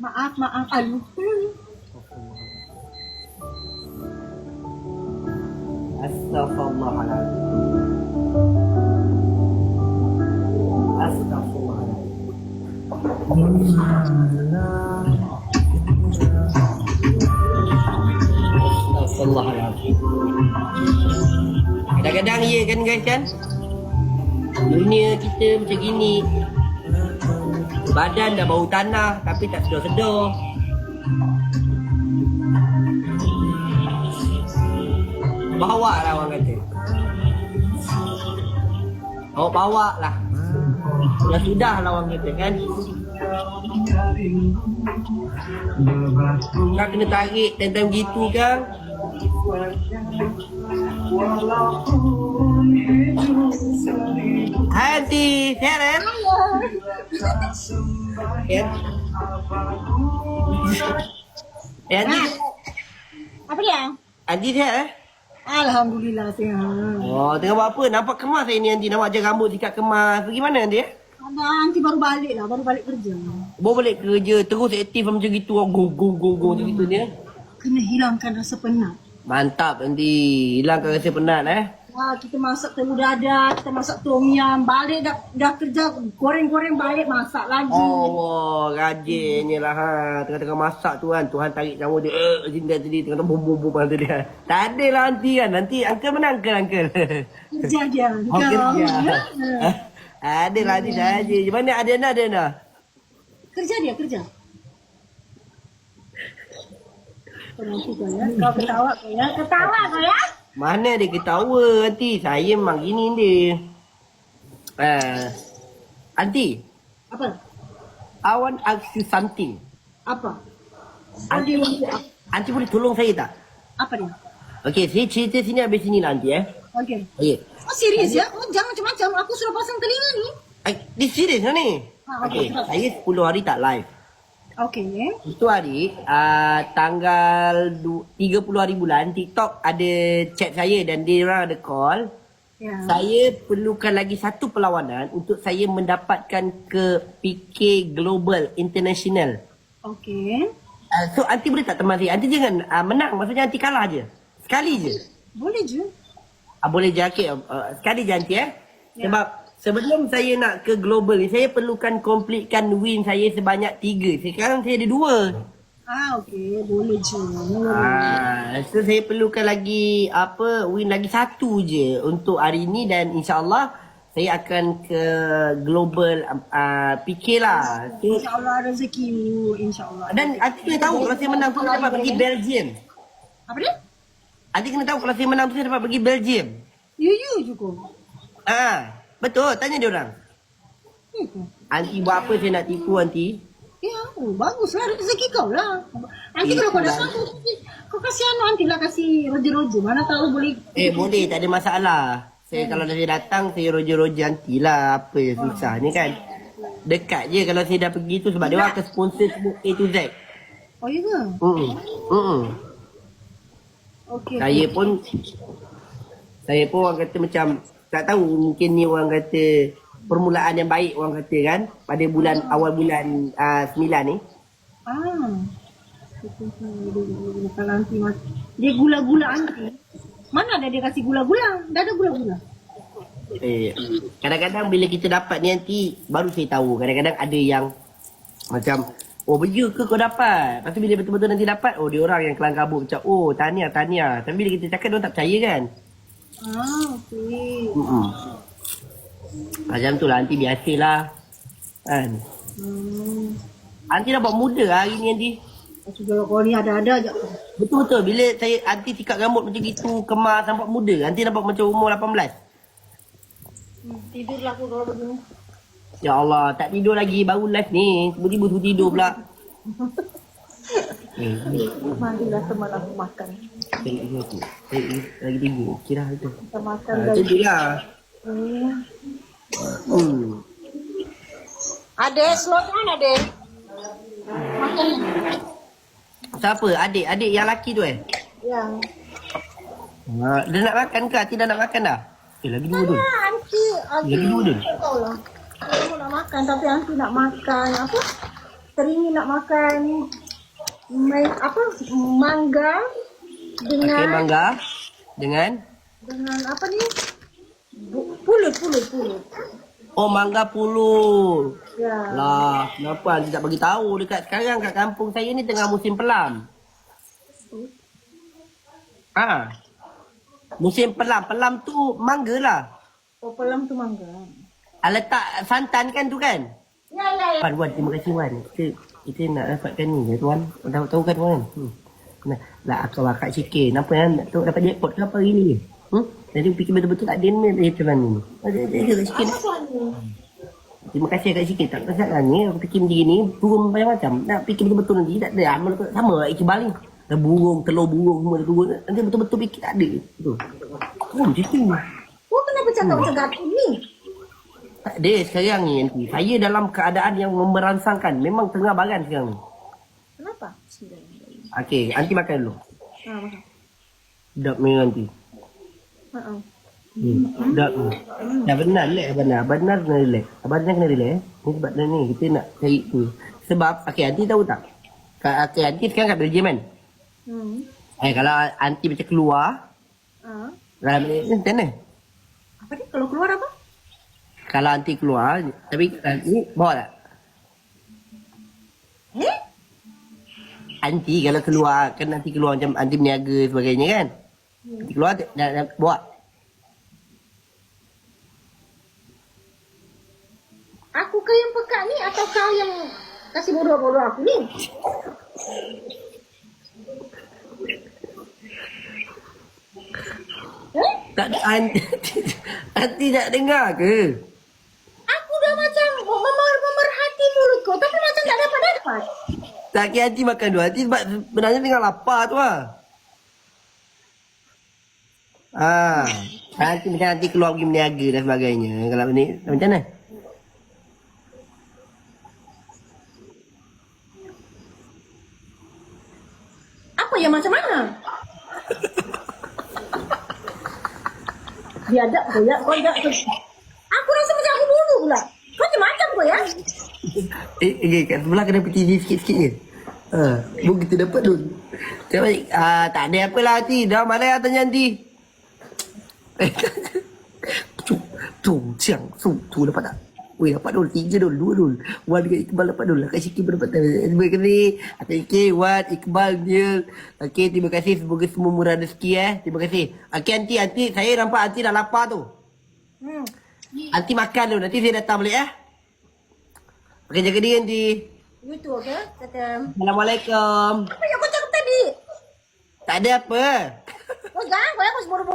Maaf, maaf, alu. Astagfirullahaladzim. Astagfirullahaladzim. Kan guys kan? Dunia kita macam gini. Badan dah bau tanah Tapi tak sedar-sedar. Bawa lah orang kata. Bawa bawa lah. Ya sudah lah orang kata kan? Kau kena tarik time-time gitu kan? Hai Sihat kan? Ya. Eh Aunty, Apa dia? Aunty sihat eh? Alhamdulillah sihat. Oh, tengah buat apa? Nampak kemas hari ni Aunty. Nampak je rambut sikat kemas. Pergi mana Aunty eh? Nanti baru balik lah, baru balik kerja. Bawa balik kerja, terus aktif macam gitu. Go, go, go, go macam gitu dia. Kena hilangkan rasa penat. Mantap Aunty. Hilangkan rasa penat eh. Wah, kita masak telur dadar, kita masak tom yam, balik dah, dah kerja, goreng-goreng balik, masak lagi. Oh, rajinnya lah ha. Tengah-tengah masak tu kan. Tuhan tarik nyawa dia. Eh, cinta tadi. Tengah-tengah bum bum bum tu dia. Tak ada lah Aunty kan. Nanti Uncle mana Uncle, Uncle? Kerja je. Oh, kerja. Ya. ada lah Aunty saja. Mana Adena, Adena? Kerja dia, kerja. Kau nanti kau ya. Kau ketawa kau ya. Ketawa kau ya. Mana dia ketawa Aunty? Saya memang gini dia. Uh, Aunty, Apa? I want ask you something. Apa? To ask? Aunty boleh tolong saya tak? Apa dia? Okey, saya cerita sini habis sini lah Aunty eh. Okay. Okey. Oh serius ya? Oh jangan macam-macam. Aku sudah pasang telinga ni. Eh, This serius lah ni? Ah, Okey, okey, terus. saya 10 hari tak live. Okay. Itu hari uh, tanggal du- 30 hari bulan TikTok ada chat saya dan dia orang ada call. Ya. Saya perlukan lagi satu perlawanan untuk saya mendapatkan ke PK Global International. Okay. Uh, so anti boleh tak teman saya? Anti jangan uh, menang, maksudnya anti kalah je. Sekali je. Boleh je. Ah boleh je okey. Uh, sekali je anti eh. Ya. Sebab sebelum saya nak ke global ni saya perlukan completekan win saya sebanyak tiga. Sekarang saya ada dua. Ah, okay. Boleh je. Ah, so saya perlukan lagi apa win lagi satu je untuk hari ni dan insyaallah saya akan ke global uh, PK lah. So, InsyaAllah rezeki you. InsyaAllah. dan Aunty kena tahu kalau saya menang tu saya dapat pergi Belgium. Apa dia? Aunty kena tahu kalau saya menang tu saya dapat pergi Belgium. You, you juga. Ah, betul. Tanya dia orang. Ke? Aunty buat apa saya nak tipu Aunty? Ya, oh, baguslah rezeki kau lah. Nanti kalau kau datang, kau, kau kasih anu nanti lah kasih roja-roja. Mana tahu boleh. Eh boleh tak ada masalah. Saya kalau dah saya datang saya roja-roja Aunty lah. Apa yang susah ni kan. Dekat je kalau saya dah pergi tu sebab dia akan sponsor semua A to Z. Oh, ya ke? Hmm. Hmm. Okay. Saya pun saya pun orang kata macam tak tahu mungkin ni orang kata permulaan yang baik orang kata kan pada bulan awal bulan uh, 9 ni. Ah. Kalau nanti mas, dia gula-gula nanti. Mana ada dia kasih gula-gula? Dah ada gula-gula. Eh kadang-kadang bila kita dapat ni nanti baru saya tahu kadang-kadang ada yang macam oh beja ke kau dapat. Lepas tu bila betul-betul nanti dapat oh dia orang yang kelang kabut macam oh tahniah tahniah. Tapi bila kita cakap dia orang tak percaya kan. Ah, okey. Hmm. Macam tu lah nanti biasalah. Kan. Hmm. Nanti nampak muda lah hari ni nanti. Sudah kau ni ada-ada je. Betul-betul. Bila saya anti sikat rambut macam gitu, kemas, nampak muda. Nanti nampak macam umur 18. Hmm, tidurlah aku kalau begini. Ya Allah, tak tidur lagi. Baru live ni. Tiba-tiba tu tidur pula. eh. Mandilah teman aku makan. Saya ingat aku. Saya ingat lagi tiga. Kira itu. Kita makan Ha, macam tu lah. Hmm. Hmm. Adek, slot mana adek? Makan. Siapa? Adik? Adik yang laki tu eh? Yang. Ha, dia nak makan ke? Tidak nak makan dah? Eh, lagi dua tu. Ah, Anti, anti. Lagi dua dia. Tak tahu lah. Aku nak makan tapi anti nak makan apa? Teringin nak makan main apa? Mangga dengan mangga. Dengan? dengan apa ni? Pulut, pulut, pulut. Oh, mangga puluh. Ya. Lah, kenapa Anti tak bagi tahu dekat sekarang kat kampung saya ni tengah musim pelam. Ah. Musim pelam. Pelam tu mangga lah. Oh, pelam tu mangga. Ah, letak santan kan tu kan? Ya, ya, ya. Wan, Wan, terima kasih Wan. Kita, kita nak dapatkan ni ya Tuan. Tahu, tahu kan Wan? Hmm. Nah, lah akak akak sikit. Kenapa kan nak tahu dapat jackpot ke apa hari ni? Hmm? Jadi fikir betul-betul tak ada ni macam mana ni. Ada ada ada sikit. Terima kasih agak sikit. Tak masalah ni. Aku fikir macam ni. Burung macam-macam. Nak fikir betul-betul nanti. Tak ada. Amal tu sama. Iqbal ni. Ada burung, telur burung semua turun. Nanti betul-betul fikir tak ada. Betul. Oh, macam tu. Oh, kenapa cakap macam gatu ni? Tak ada sekarang ni nanti. Saya dalam keadaan yang memerangsangkan. Memang tengah baran sekarang ni. Kenapa? Okey, nanti makan dulu. Ha, makan. Sedap ni nanti. Ha, ha. Hmm. Sedap ni. Dah benar relax. Abang Nar kena relax. Abang Nar kena relax. eh. Ni sebab dah ni. Kita nak cari tu. Sebab, okey, nanti tahu tak? Kak, okey, nanti sekarang kat Belgium kan? Hmm. Eh, kalau anti macam keluar, Ha. dalam ni macam mana? Apa ni? Kalau keluar apa? Kalau anti keluar, tapi ni bawa tak? Eh? Anti kalau keluar, kan nanti keluar macam anti berniaga sebagainya kan? Anti keluar, dah, dah, bawa. Aku ke yang pekat ni atau kau yang kasih bodoh-bodoh aku ni? Eh? Tak anti, anti tak dengar ke? Aku dah macam memerhati mulut kau tapi macam tak dapat-dapat. Kira hati makan dua hati sebab sebenarnya tengah lapar tu lah. Ah, nanti macam nanti keluar pergi berniaga dan sebagainya. Kalau ni macam mana? Apa yang macam mana? Biadab kau ya, kau tak Aku rasa macam aku bodoh pula. Kau macam-macam kau ya? Eh, eh kat sebelah kena pergi sikit-sikit je. Ah, bu kita dapat dulu. Cakap balik, ah, tak ada apa lah hati. Dah yang tanya nanti. Eh, tu, tu, siang, tu, tu dapat tak? Weh, dapat dulu, tiga dulu, dua dulu. Wan dengan Iqbal dapat dulu. Akak Syikir pun dapat tak? Terima kasih. Akak Syikir, Wan, Iqbal, dia. Okey, terima kasih. Semoga semua murah rezeki eh. Terima kasih. Okey, Aunty, Aunty, saya nampak Aunty dah lapar tu. Hmm. Aunty makan dulu, nanti saya datang balik eh. Okey, jaga diri Aunty. You okey? Kata, Assalamualaikum. apa yang kau cakap tadi? Tak ada apa. Kau jangan kau ya, kau sebodoh